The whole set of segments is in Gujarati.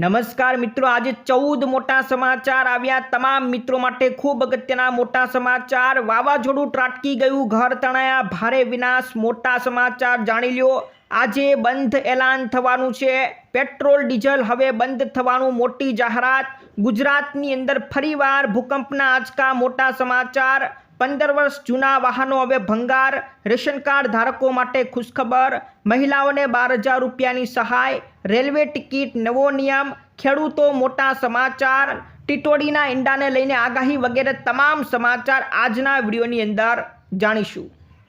નમસ્કાર મિત્રો, આજે ચૌદ મોટા સમાચાર આવ્યા. તમામ મિત્રો માટે ખૂબ અગત્યના મોટા સમાચાર. વાવાઝોડું ત્રાટકી ગયું, ઘર તણાયા, ભારે વિનાશ. મોટા સમાચાર જાણી લ્યો. આજે બંધ એલાન થવાનું છે. પેટ્રોલ, ડીઝલ હવે બંધ થવાનું મોટી જાહેરાત. ગુજરાતની અંદર ફરીવાર ભૂકંપના આંચકા, મોટા સમાચાર. પંદર વર્ષ જૂના વાહનો, હવે ભંગાર, રેશન કાર્ડ ધારકો માટે ખુશખબર, મહિલાઓને બાર હજાર રૂપિયાની સહાય, રેલવે ટિકિટ, નવો નિયમ, ખેડૂતો મોટા સમાચાર, ટીટોડીના ઈંડાને લઈને આગાહી વગેરે તમામ સમાચાર આજના વિડીયોની અંદર જાણીશું.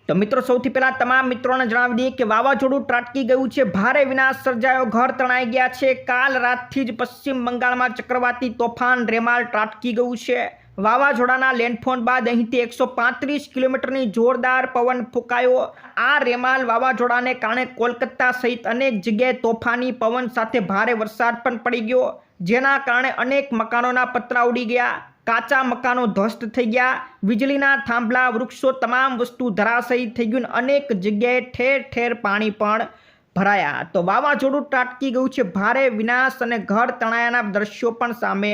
તો મિત્રો, સૌથી પહેલાં તમામ મિત્રોને જણાવી દઈએ કે વાવાઝોડું ત્રાટકી ગયું છે, ભારે વિનાશ સર્જાયો, ઘર તણાઈ ગયા છે, કાલ રાતથી જ પશ્ચિમ બંગાળમાં ચક્રવાતી તોફાન રેમાલ ત્રાટકી ગયું છે. વાવાઝોડાના લેન્ડફોન બાદ અહીંથી એકસો પાંત્રીસ કિલોમીટરની જોરદાર પવન ફૂંકાયો. આ રેમાલ વાવાઝોડાને કારણે કોલકાતા સહિત અનેક જગ્યાએ તોફાની પવન સાથે ભારે વરસાદ પણ પડી ગયો, જેના કારણે અનેક મકાનોના પતરા ઉડી ગયા. કાચા મકાનો ધ્વસ્ત થઈ ગયા. વીજળીના થાંભલા, વૃક્ષો તમામ વસ્તુ ધરાશયી થઈ ગયું અનેક જગ્યાએ ઠેર ઠેર પાણી પણ ભરાયા. તો વાવાઝોડું ત્રાટકી ગયું છે. ભારે વિનાશ અને ઘર તણાયાના દ્રશ્યો પણ સામે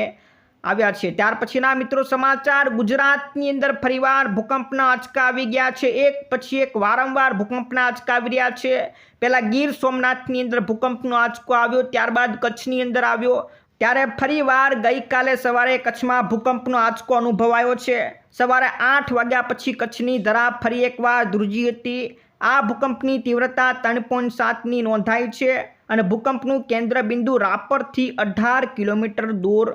આવ્યા છે. ત્યાર પછીના મિત્રો સમાચાર, ગુજરાતની અંદર ફરીવાર ભૂકંપના આંચકા આવી ગયા છે. એક પછી એક વારંવાર ભૂકંપના આંચકા આવી રહ્યા છે. પહેલાં ગીર સોમનાથની અંદર ભૂકંપનો આંચકો આવ્યો, ત્યારબાદ કચ્છની અંદર આવ્યો. ત્યારે ફરીવાર ગઈકાલે સવારે કચ્છમાં ભૂકંપનો આંચકો અનુભવાયો છે. સવારે આઠ વાગ્યા પછી કચ્છની ધરા ફરી એકવાર ધ્રુજી હતી. આ ભૂકંપની તીવ્રતા ત્રણ પોઈન્ટ સાતની નોંધાઈ છે અને ભૂકંપનું કેન્દ્ર બિંદુ રાપરથી અઢાર કિલોમીટર દૂર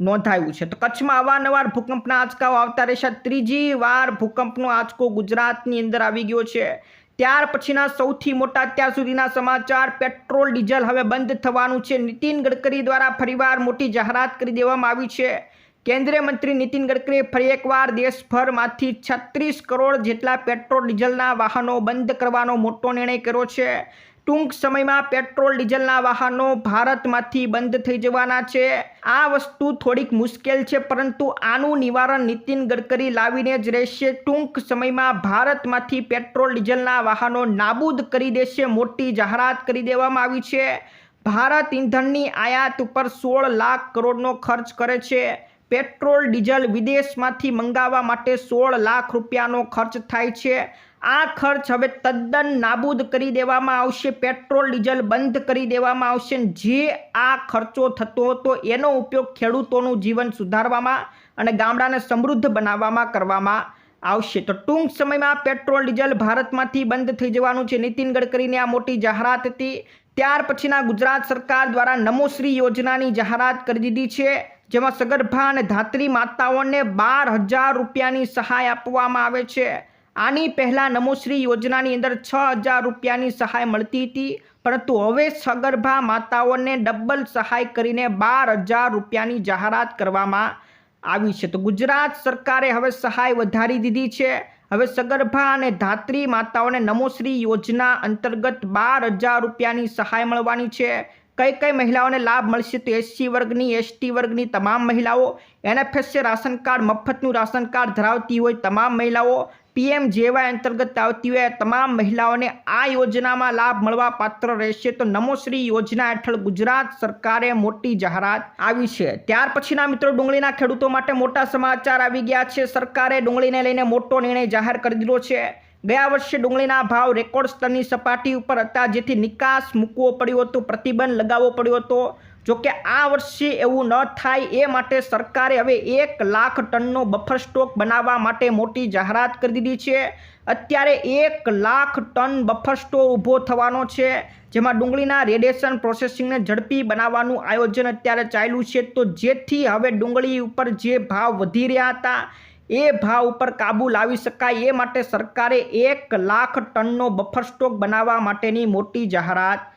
નોંધાયું છે. તો કચ્છમાં અવારનવાર ભૂકંપના આંચકાઓ આવતા રહેશે. ત્રીજી વાર ભૂકંપનો આંચકો ગુજરાતની અંદર આવી ગયો છે. ત્યાર પછીના સૌથી મોટા, અત્યાર સુધીના સમાચાર, પેટ્રોલ, ડીઝલ હવે બંધ થવાનું છે. નીતિન ગડકરી દ્વારા ફરીવાર મોટી જાહેરાત કરી દેવામાં આવી છે. કેન્દ્રીય મંત્રી નીતિન ગડકરીએ ફરી એકવાર દેશભરમાંથી છત્રીસ કરોડ જેટલા પેટ્રોલ, ડીઝલના વાહનો બંધ કરવાનો મોટો નિર્ણય કર્યો છે. ટૂંક સમયમાં પેટ્રોલ, ડીઝલના વાહનો ભારતમાંથી બંધ થઈ જવાના છે. આ વસ્તુ થોડીક મુશ્કેલ છે, પરંતુ આનું નિવારણ નીતિન ગડકરી લાવીને જ રહેશે. ટૂંક સમયમાં ભારતમાંથી પેટ્રોલ, ડીઝલના વાહનો નાબૂદ કરી દેશે, મોટી જાહેરાત કરી દેવામાં આવી છે. ભારત ઈંધણની આયાત ઉપર સોળ લાખ કરોડનો ખર્ચ કરે છે. પેટ્રોલ, ડીઝલ વિદેશમાંથી મંગાવવા માટે સોળ લાખ રૂપિયાનો ખર્ચ થાય છે. આ ખર્ચ હવે તદ્દન નાબૂદ કરી દેવામાં આવશે, પેટ્રોલ, ડીઝલ બંધ કરી દેવામાં આવશે જે આ ખર્ચો થતો હતો એનો ઉપયોગ ખેડૂતોનું જીવન સુધારવામાં અને ગામડાને સમૃદ્ધ બનાવવામાં કરવામાં આવશે. તો ટૂંક સમયમાં પેટ્રોલ, ડીઝલ ભારતમાંથી બંધ થઈ જવાનું છે. નીતિન ગડકરીની આ મોટી જાહેરાત હતી. ત્યાર પછીના ગુજરાત સરકાર દ્વારા નમોશ્રી યોજનાની જાહેરાત કરી દીધી છે, જેમાં સગર્ભા અને ધાત્રી માતાઓને બાર હજાર રૂપિયાની સહાય આપવામાં આવે છે. આની પહેલાં નમોશ્રી યોજનાની અંદર છ હજાર રૂપિયાની સહાય મળતી હતી, પરંતુ હવે સગર્ભા માતાઓને ડબલ સહાય કરીને બાર હજાર રૂપિયાની જાહેરાત કરવામાં આવી છે. તો ગુજરાત સરકારે હવે સહાય વધારી દીધી છે. હવે સગર્ભા અને ધાત્રી માતાઓને નમોશ્રી યોજના અંતર્ગત બાર હજાર રૂપિયાની સહાય મળવાની છે. કઈ કઈ મહિલાઓને લાભ મળશે તો એસસી વર્ગની, એસટી વર્ગની તમામ મહિલાઓ એનએફએસએ રાશન કાર્ડ, મફતનું રાશન કાર્ડ ધરાવતી હોય તમામ મહિલાઓ પીએમ જેવાય અંતર્ગત આવતી હોય, તમામ મહિલાઓને આ યોજનામાં લાભ મળવા પાત્ર રહેશે. તો નમોશ્રી યોજના હેઠળ ગુજરાત સરકારે મોટી જાહેરાત આવી છે. ત્યાર પછીના મિત્રો, ડુંગળીના ખેડૂતો માટે મોટા સમાચાર આવી ગયા છે. સરકારે ડુંગળીને લઈને મોટો નિર્ણય જાહેર કરી દીધો છે. ગયા વર્ષે ડુંગળીના ભાવ રેકોર્ડ સ્તરની સપાટી ઉપર હતા, જેથી નિકાસ મૂકવો પડ્યો હતો, પ્રતિબંધ લગાવવો પડ્યો હતો. જોકે આ વર્ષે એવું ન થાય એ માટે સરકારે હવે એક લાખ ટનનો બફર સ્ટોક બનાવવા માટે મોટી જાહેરાત કરી દીધી છે. અત્યારે એક લાખ ટન બફર સ્ટોક ઊભો થવાનો છે, જેમાં ડુંગળીના રેડિયેશન પ્રોસેસિંગને ઝડપી બનાવવાનું આયોજન અત્યારે ચાલ્યું છે. તો જેથી હવે ડુંગળી ઉપર જે ભાવ વધી રહ્યા હતા, એ ભાવ ઉપર કાબુ લાવી શકાય. એ માટે સરકારે એક લાખ ટનનો બફર સ્ટોક બનાવવા માટેની મોટી જાહેરાત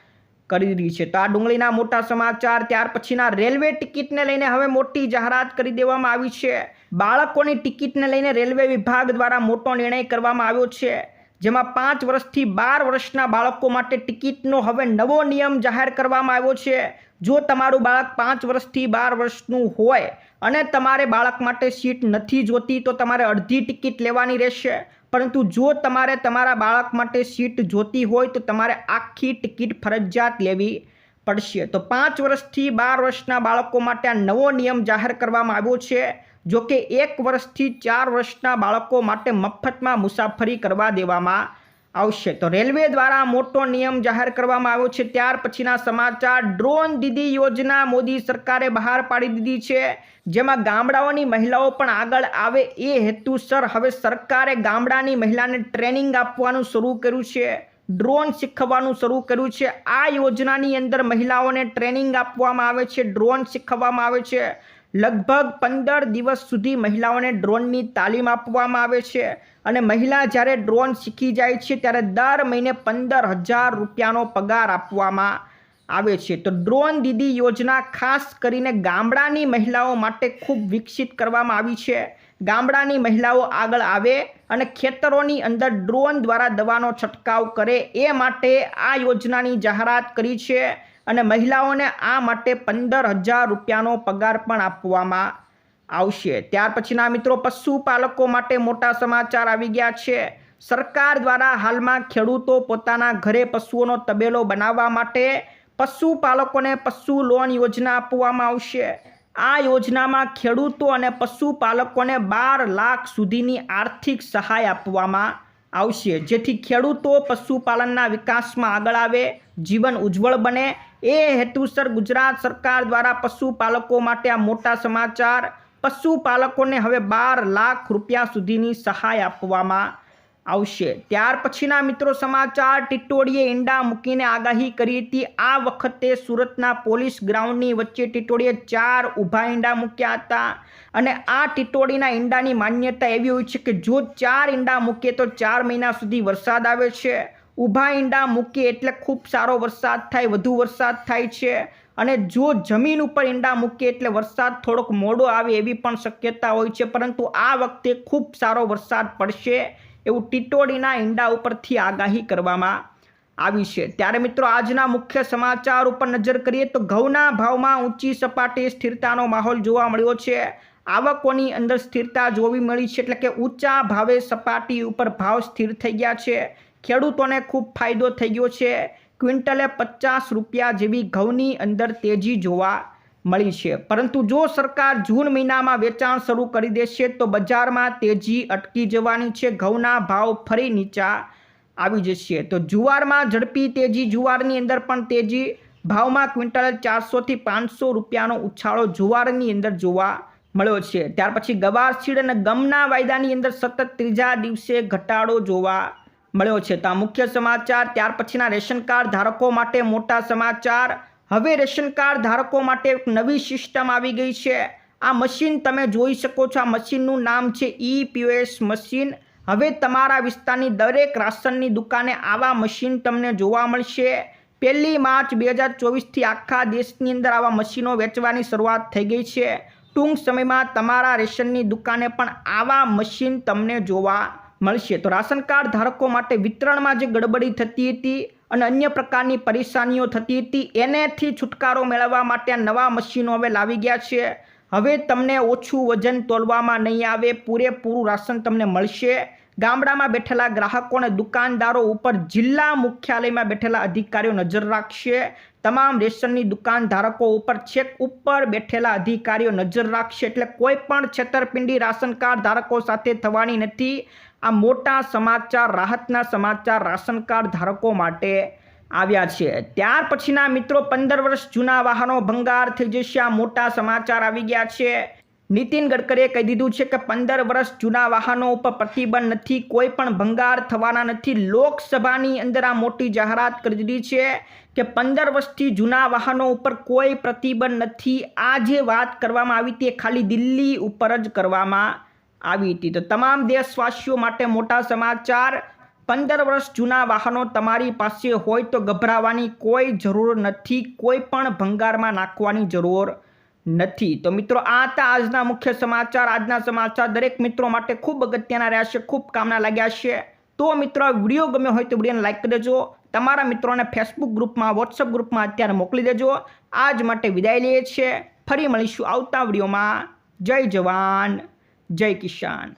કરી દીધી છે. તો આ ડુંગળીના મોટા સમાચાર, ત્યાર પછીના રેલવે ટિકિટને લઈને હવે મોટી જાહેરાત કરી દેવામાં આવી છે. બાળકોની ટિકિટને લઈને રેલવે વિભાગ દ્વારા મોટો નિર્ણય કરવામાં આવ્યો છે, જેમાં પાંચ વર્ષથી બાર વર્ષના બાળકો માટે ટિકિટનો હવે નવો નિયમ જાહેર કરવામાં આવ્યો છે. જો તમારું બાળક પાંચ વર્ષથી બાર વર્ષનું હોય અને તમારે બાળક માટે સીટ નથી જોતી, તો તમારે અડધી ટિકિટ લેવાની રહેશે. પરંતુ જો તમારે તમારા બાળક માટે સીટ જોતી હોય તો તમારે આખી ટિકિટ ફરજિયાત લેવી પડશે. તો પાંચ વર્ષથી બાર વર્ષના બાળકો માટે આ નવો નિયમ જાહેર કરવામાં આવ્યો છે. જો કે એક વર્ષથી ચાર વર્ષના બાળકો માટે મફતમાં મુસાફરી કરવા દેવામાં આવશે. તો રેલવે દ્વારા મોટો નિયમ જાહેર કરવામાં આવ્યો છે. ત્યાર પછીના સમાચાર, ડ્રોન દીદી યોજના મોદી સરકારે બહાર પાડી દીધી છે. જેમાં ગામડાઓની મહિલાઓ પણ આગળ આવે એ હેતુસર હવે સરકારે ગામડાની મહિલાને ટ્રેનિંગ આપવાનું શરૂ કર્યું છે. ડ્રોન શીખવવાનું શરૂ કર્યું છે. આ યોજનાની અંદર મહિલાઓને ટ્રેનિંગ આપવામાં આવે છે. ડ્રોન શીખવવામાં આવે છે. લગભગ પંદર દિવસ સુધી મહિલાઓને ડ્રોનની તાલીમ આપવામાં આવે છે અને મહિલા જ્યારે ડ્રોન શીખી જાય છે ત્યારે દર મહિને પંદર હજાર રૂપિયાનો પગાર આપવામાં આવે છે. તો ડ્રોન દીદી યોજના ખાસ કરીને ગામડાની મહિલાઓ માટે ખૂબ વિકસિત કરવામાં આવી છે. ગામડાની મહિલાઓ આગળ આવે અને ખેતરોની અંદર ડ્રોન દ્વારા દવાનો છંટકાવ કરે એ માટે આ યોજનાની જાહેરાત કરી છે. અને મહિલાઓને આ માટે પંદર હજાર રૂપિયાનો પગાર પણ આપવામાં આવશે. ત્યાર પછીના મિત્રો, પશુપાલકો માટે મોટા સમાચાર આવી ગયા છે. સરકાર દ્વારા હાલમાં ખેડૂતો પોતાના ઘરે પશુઓનો તબેલો બનાવવા માટે પશુપાલકોને પશુ લોન યોજના આપવામાં આવશે. આ યોજનામાં ખેડૂતો અને પશુપાલકોને બાર લાખ સુધીની આર્થિક સહાય આપવામાં આવશે. જેથી ખેડૂતો પશુપાલનના વિકાસમાં આગળ આવે, જીવન ઉજ્જવળ બને. એ હેતુસર ગુજરાત સરકાર દ્વારા પશુપાલકો માટે આ મોટા સમાચાર. પશુપાલકોને હવે બાર લાખ રૂપિયા સુધીની સહાય આપવામાં આવશે. ત્યાર પછીના મિત્રો સમાચાર ટીટોડીએ ઈંડા મૂકીને આગાહી કરી હતી. આ વખતે સુરતના પોલીસ ગ્રાઉન્ડની વચ્ચે ટીટોડીએ ચાર ઊભા ઈંડા મૂક્યા હતા. અને આ ટીટોડીના ઈંડાની માન્યતા એવી હોય છે કે જો ચાર ઈંડા મૂકીએ તો ચાર મહિના સુધી વરસાદ આવે છે. ઊભા ઈંડા મૂકીએ એટલે ખૂબ સારો વરસાદ થાય, વધુ વરસાદ થાય છે. અને જો જમીન ઉપર ઈંડા મૂકીએ એટલે વરસાદ થોડોક મોડો આવે એવી પણ શક્યતા હોય છે. પરંતુ આ વખતે ખૂબ સારો વરસાદ પડશે. એવું ટીટોડીના ઈંડા ઉપરથી આગાહી કરવામાં આવી છે. ત્યારે મિત્રો આજના મુખ્ય સમાચાર ઉપર નજર કરીએ તો ઘઉંના ભાવમાં ઊંચી સપાટી સ્થિરતાનો માહોલ જોવા મળ્યો છે. આવકોની અંદર સ્થિરતા જોવી મળી છે એટલે કે ઊંચા ભાવે સપાટી ઉપર ભાવ સ્થિર થઈ ગયા છે. ખેડૂતોને ખૂબ ફાયદો થઈ ગયો છે. ક્વિન્ટલે પચાસ રૂપિયા જેવી ઘઉંની અંદર તેજી જોવા મળી છે. પરંતુ જો સરકાર જૂન મહિનામાં વેચાણ શરૂ કરી દેશે, તો બજારમાં તેજી અટકી જવાની છે. ઘઉંના ભાવ ફરી નીચા આવી જશે. તો જુવારમાં ઝડપી તેજી, જુવારની અંદર પણ તેજી. ભાવમાં ક્વિન્ટલ ચારસોથી પાંચસો રૂપિયાનો ઉછાળો જુવારની અંદર જોવા મળ્યો છે. ત્યાર પછી ગવાર સીડ અને ગમના વાયદાની અંદર સતત ત્રીજા દિવસે ઘટાડો જોવા મળ્યો છે. તો આ મુખ્ય સમાચાર. ત્યાર પછીના રેશન કાર્ડ ધારકો માટે મોટા સમાચાર. હવે રેશન કાર્ડ ધારકો માટે એક નવી સિસ્ટમ આવી ગઈ છે. આ મશીન તમે જોઈ શકો છો. આ મશીનનું નામ છે ઈ પીઓએસ મશીન. હવે તમારા વિસ્તારની દરેક રાશનની દુકાને આવા મશીન તમને જોવા મળશે. પહેલી માર્ચ બે હજાર ચોવીસથી આખા દેશની અંદર આવા મશીનો વેચવાની શરૂઆત થઈ ગઈ છે. ટૂંક સમયમાં તમારા રેશનની દુકાને પણ આવા મશીન તમને જોવા મળશે. તો રાશન કાર્ડ ધારકો માટે વિતરણમાં જે ગડબડી થતી હતી અને અન્ય પ્રકારની પરેશાનીઓ થતી હતી, એનેથી છુટકારો મેળવવા માટે નવા મશીનો હવે લાવી ગયા છે. હવે તમને ઓછું વજન તોલવામાં નહીં આવે, પૂરેપૂરું રાશન તમને મળશે. ગામડામાં બેઠેલા ગ્રાહકો અને દુકાનદારો ઉપર જિલ્લા મુખ્યાલયમાં બેઠેલા અધિકારીઓ નજર રાખશે. તમામ રેશનની દુકાન ધારકો ઉપર છેક ઉપર બેઠેલા અધિકારીઓ નજર રાખશે. એટલે કોઈ પણ છેતરપિંડી રાશન કાર્ડ ધારકો સાથે થવાની નથી. આ મોટા સમાચાર, રાહતના સમાચાર રાશન કાર્ડ ધારકો માટે આવ્યા છે. ત્યાર પછીના મિત્રો, પંદર વર્ષ જૂના વાહનો ભંગાર થઈ જશે. આ મોટા સમાચાર આવી ગયા છે. નીતિન ગડકરીએ કહી દીધું છે કે પંદર વર્ષ જૂના વાહનો ઉપર પ્રતિબંધ નથી, કોઈ પણ ભંગાર થવાના નથી. લોકસભાની અંદર આ મોટી જાહેરાત કરી દીધી છે કે પંદર વર્ષથી જૂના વાહનો ઉપર કોઈ પ્રતિબંધ નથી. આ જે વાત કરવામાં આવી તે ખાલી દિલ્હી ઉપર જ કરવામાં આવી હતી. તો તમામ દેશવાસીઓ માટે મોટા સમાચાર, પંદર વર્ષ જૂના વાહનો તમારી પાસે હોય તો ગભરાવાની કોઈ જરૂર નથી, કોઈ પણ ભંગારમાં નાખવાની જરૂર નથી. તો મિત્રો, આ હતા આજના મુખ્ય સમાચાર. આજના સમાચાર દરેક મિત્રો માટે ખૂબ અગત્યના રહ્યા ખૂબ કામના લાગ્યા છે. તો મિત્રો વીડિયો ગમ્યો હોય તો વિડીયોને લાઇક કરી દેજો. તમારા મિત્રોને ફેસબુક ગ્રુપમાં વોટ્સઅપ ગ્રુપમાં અત્યારે મોકલી દેજો. આજ માટે વિદાય લઈએ છીએ. ફરી મળીશું આવતા વિડીયોમાં. જય જવાન. જય કિસાન